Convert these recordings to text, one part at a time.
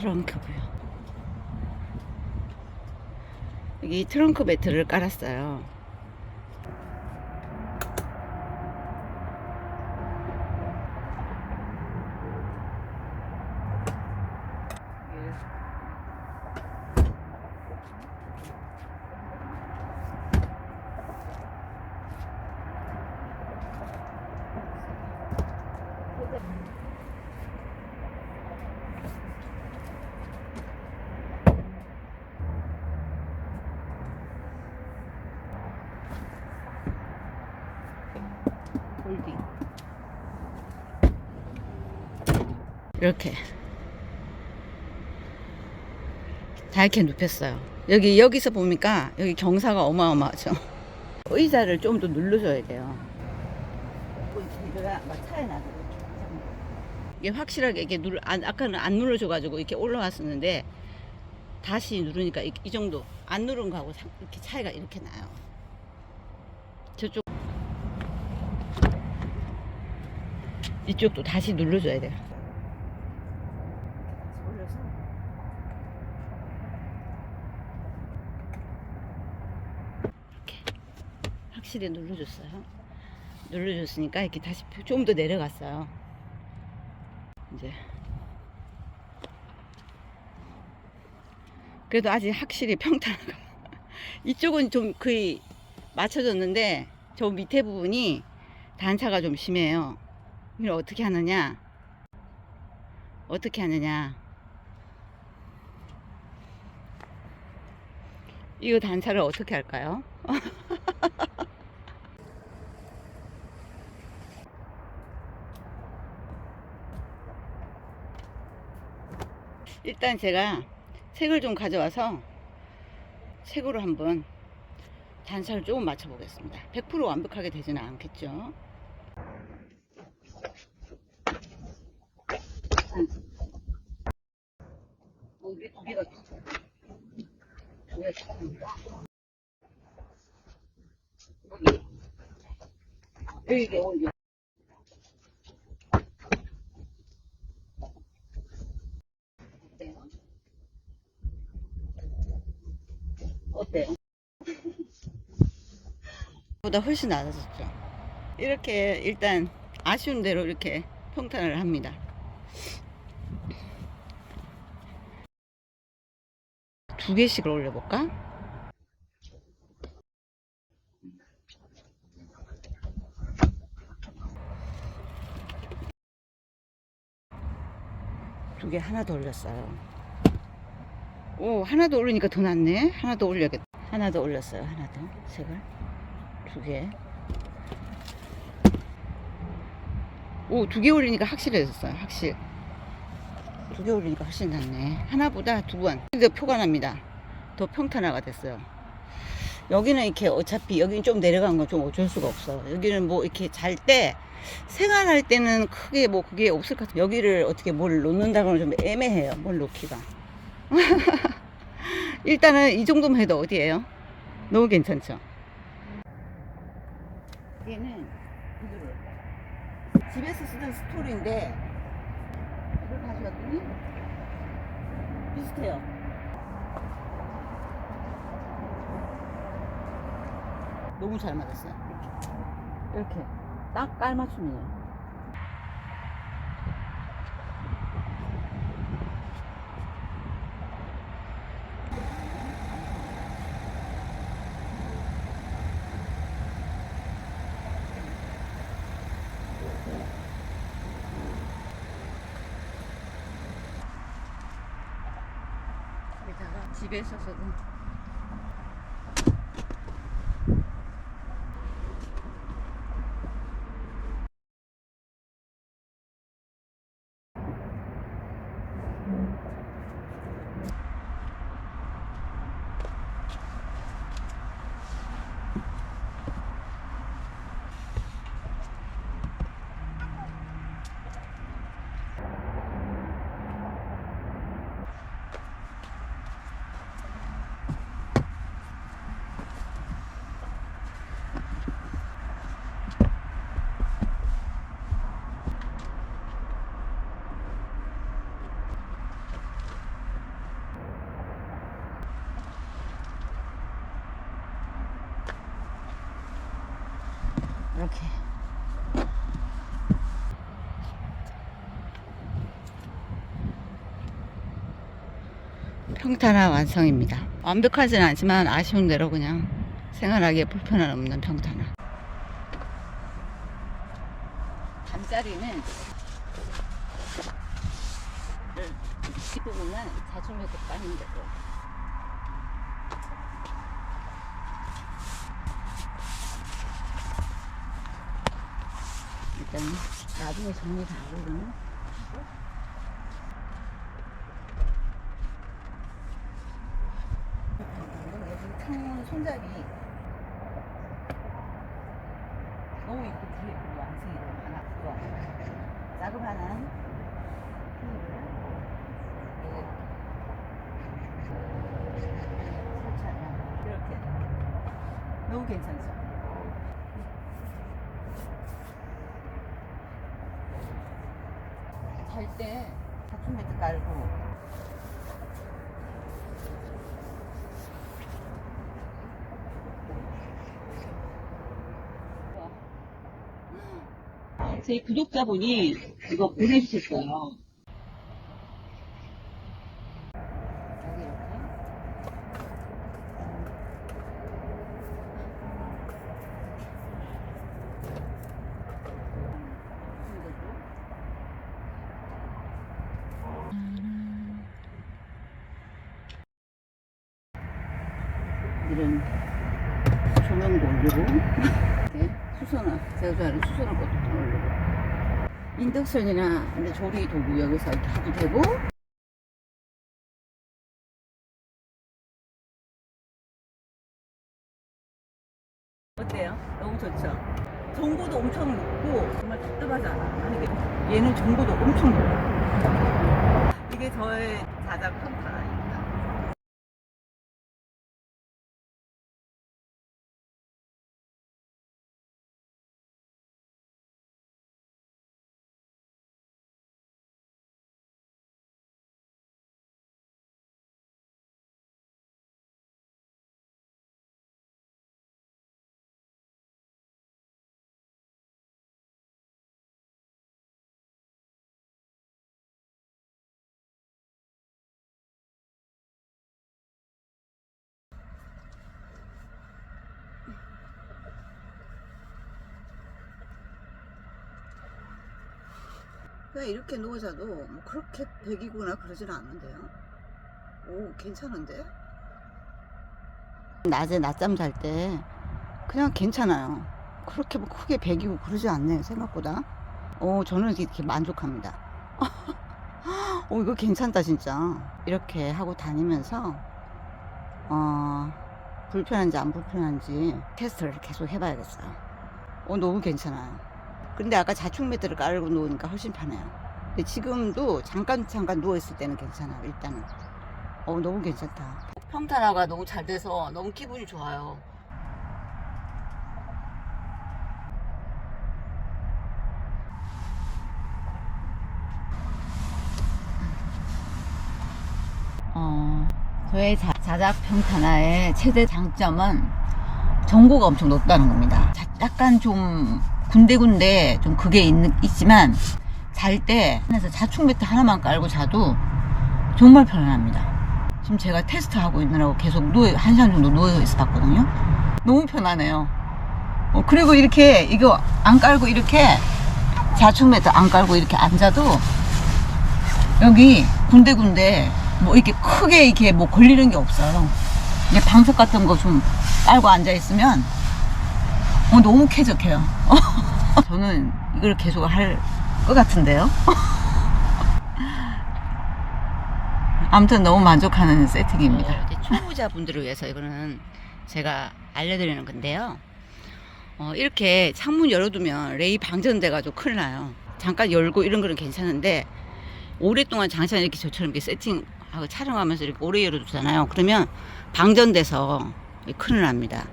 트렁크 뷰. 여기 트렁크 매트를 깔았어요. 홀딩. 이렇게 다 이렇게 눕혔어요. 여기 여기서 보니까 여기 경사가 어마어마하죠. 의자를 좀 더 눌러줘야 돼요. 이게 확실하게 이게 눌 안, 아까는 안 눌러줘가지고 이렇게 올라왔었는데 다시 누르니까 이, 이 정도 안 누른 거하고 상- 이렇게 차이가 이렇게 나요. 저쪽 이쪽도 다시 눌러줘야 돼요. 올려서 이렇게 확실히 눌러줬어요. 눌러줬으니까 이렇게 다시 좀 더 내려갔어요. 이제 그래도 아직 확실히 평탄하고 이쪽은 좀 거의 맞춰졌는데 저 밑에 부분이 단차가 좀 심해요. 이걸 어떻게 하느냐? 어떻게 하느냐? 이거 단차를 어떻게 할까요? 일단 제가 색을 좀 가져와서 색으로 한번 단차를 조금 맞춰 보겠습니다. 100% 완벽하게 되지는 않겠죠. 여기 여기 올려. 어때요? 보다 훨씬 나아졌죠. 이렇게 일단 아쉬운 대로 이렇게 평탄을 합니다. 두 개씩을 올려볼까? 두개 하나 더 올렸어요. 오, 하나 더 올리니까 더 낫네. 하나 더 올려야겠다. 하나 더 올렸어요. 하나 더. 색을. 두 개. 오, 두 개 올리니까 확실해졌어요. 확실. 두 개 올리니까 훨씬 낫네. 하나보다 두 번. 더 표가 납니다. 더 평탄화가 됐어요. 여기는 이렇게 어차피 여기는 좀 내려간 건 좀 어쩔 수가 없어. 여기는 뭐 이렇게 잘 때 생활할 때는 크게 뭐 그게 없을 것 같아요. 여기를 어떻게 뭘 놓는다고는 좀 애매해요. 뭘 놓기가. 일단은 이 정도만 해도 어디예요? 너무 괜찮죠? 얘는 이거를 집에서 쓰던 스토리인데 이걸 가져왔더니 비슷해요. 너무 잘 맞았어요. 이렇게 딱 깔맞춤이에요. 여기다가 집 평탄화 완성입니다. 완벽하진 않지만 아쉬운 대로 그냥 생활하기에 불편함 없는 평탄화. 잠자리는 뒷부분은 자충면도 빠는 거고 일단 나중에 정리 다 하고 그러면 여기 창문 손잡이. 너무 이쁘 뒤에 그 너무 하나 그거. 자그마한 테이블 설치하면 이렇게. 너무 괜찮죠? 잘때 자충 매트 깔고 저희 구독자분이 이거 보내주셨어요. 이런 조명도 올리고 수선화 제가 좋아하는 수선화 올리고 인덕션이나 조리 도구 여기서 이렇게 하도 되고 어때요? 너무 좋죠? 전고도 엄청 높고 정말 답답하지 않아 아니 이게 얘는 전고도 엄청 높아 이게 저의 자작 평가입니다 그냥 이렇게 누워 자도 뭐 그렇게 백이구나 그러지는 않은데요. 오, 괜찮은데? 낮에 낮잠 잘 때 그냥 괜찮아요. 그렇게 뭐 크게 백이고 그러지 않네요, 생각보다. 오, 저는 이렇게 만족합니다. 오, 이거 괜찮다, 진짜. 이렇게 하고 다니면서, 어, 불편한지 안 불편한지 테스트를 계속 해봐야겠어요. 오, 너무 괜찮아요. 근데 아까 자충 매트를 깔고 누우니까 훨씬 편해요. 근데 지금도 잠깐 잠깐 누워 있을 때는 괜찮아요. 일단은. 어 너무 괜찮다. 평탄화가 너무 잘 돼서 너무 기분이 좋아요. 어, 저의 자, 자작 평탄화의 최대 장점은 정보가 엄청 높다는 겁니다. 자- 약간 좀 군데군데 좀 그게 있, 있지만 잘 때 안에서 자충 매트 하나만 깔고 자도 정말 편안합니다. 지금 제가 테스트하고 있느라고 계속 누워 한 시간 정도 누워 있었거든요. 너무 편하네요. 어, 그리고 이렇게 이거 안 깔고 이렇게 자충 매트 안 깔고 이렇게 앉아도 여기 군데군데 뭐 이렇게 크게 이렇게 뭐 걸리는 게 없어요. 이게 방석 같은 거 좀 깔고 앉아 있으면 어, 너무 쾌적해요. 저는 이걸 계속 할 것 같은데요. 아무튼 너무 만족하는 세팅입니다. 초보자분들을 위해서 이거는 제가 알려드리는 건데요. 어, 이렇게 창문 열어두면 레이 방전돼가지고 큰일 나요. 잠깐 열고 이런 거는 괜찮은데 오랫동안 장시간 이렇게 저처럼 이렇게 세팅하고 촬영하면서 이렇게 오래 열어두잖아요. 그러면 방전돼서 큰일 납니다.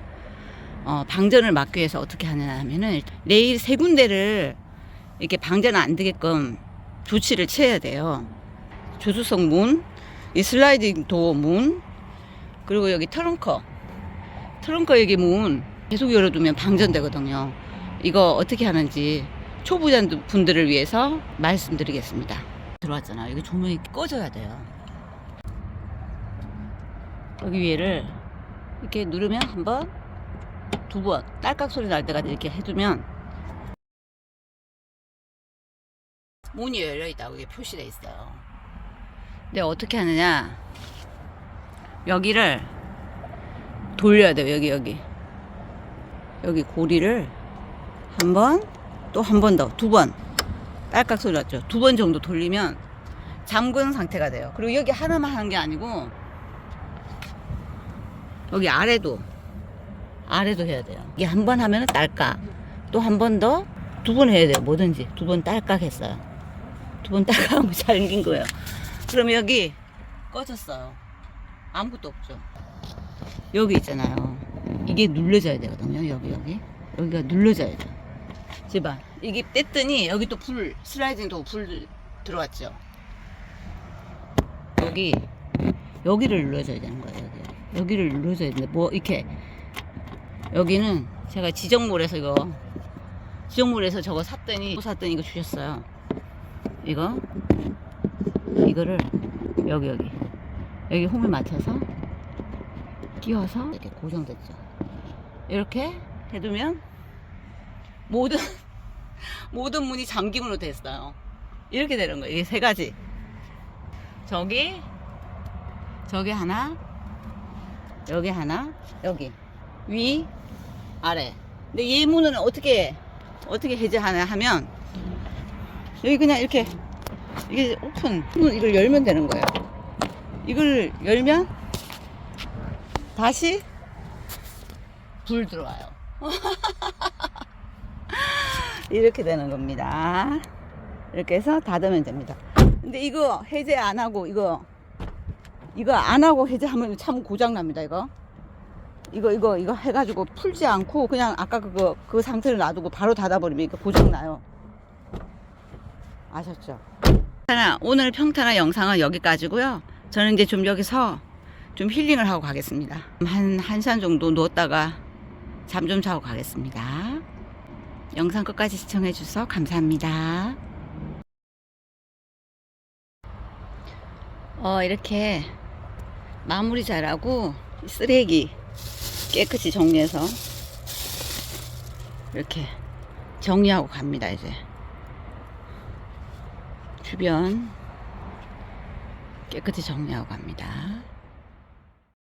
어, 방전을 막기 위해서 어떻게 하냐 하면은 레일 세 군데를 이렇게 방전 안 되게끔 조치를 취해야 돼요. 조수석 문, 이 슬라이딩 도어 문, 그리고 여기 트렁커. 트렁커 여기 문 계속 열어두면 방전되거든요. 이거 어떻게 하는지 초보자 분들을 위해서 말씀드리겠습니다. 들어왔잖아. 여기 조명이 꺼져야 돼요. 여기 위에를 이렇게 누르면 한 번, 두 번, 딸깍 소리 날 때까지 이렇게 해두면 문이 열려 있다고 이게 표시돼 있어요. 근데 어떻게 하느냐? 여기를 돌려야 돼요. 여기 여기 여기 고리를 한 번, 또 한 번 더, 두 번. 딸깍 소리 났죠? 두 번 정도 돌리면 잠근 상태가 돼요. 그리고 여기 하나만 하는 게 아니고 여기 아래도 아래도 해야 돼요. 이게 한 번 하면 딸깍, 또 한 번 더, 두 번 해야 돼요. 뭐든지 두 번 딸깍 했어요. 두 번 딸깍하면 잘 익은 거예요. 그럼 여기 꺼졌어요. 아무것도 없죠. 여기 있잖아요. 이게 눌러져야 되거든요. 여기 여기 여기가 눌러져야 돼. 제발 이게 뗐더니 여기 또 불 슬라이딩 도불 들어왔죠. 여기 여기를 눌러줘야 되는 거예요. 여기 여기를 눌러줘야 되는데 뭐 이렇게 여기는 제가 지정몰에서 이거 지정몰에서 저거 샀더니 또 샀더니 이거 주셨어요. 이거 이거를 여기 여기 여기 홈에 맞춰서 끼워서 이렇게 고정됐죠. 이렇게 해두면 모든 모든 문이 잠김으로 됐어요. 이렇게 되는 거예요. 이게 세 가지. 저기 저기 하나 여기 하나 여기 위 아래. 근데 이 문은 어떻게 어떻게 해제하냐 하면 여기 그냥 이렇게 이게 오픈 이걸 열면 되는 거예요. 이걸 열면 다시 불 들어와요. 이렇게 되는 겁니다. 이렇게 해서 닫으면 됩니다. 근데 이거 해제 안 하고 이거 이거 안 하고 해제하면 참 고장 납니다. 이거 이거 이거 이거 해가지고 풀지 않고 그냥 아까 그거 그 상태를 놔두고 바로 닫아버리면 이거 고장 나요. 아셨죠? 평탄아, 오늘 평탄화 영상은 여기까지고요. 저는 이제 좀 여기서 좀 힐링을 하고 가겠습니다. 한, 한 시간 정도 누웠다가 잠 좀 자고 가겠습니다. 영상 끝까지 시청해 주셔서 감사합니다. 어, 이렇게 마무리 잘하고 쓰레기 깨끗이 정리해서 이렇게 정리하고 갑니다, 이제. 주변 깨끗이 정리하고 갑니다.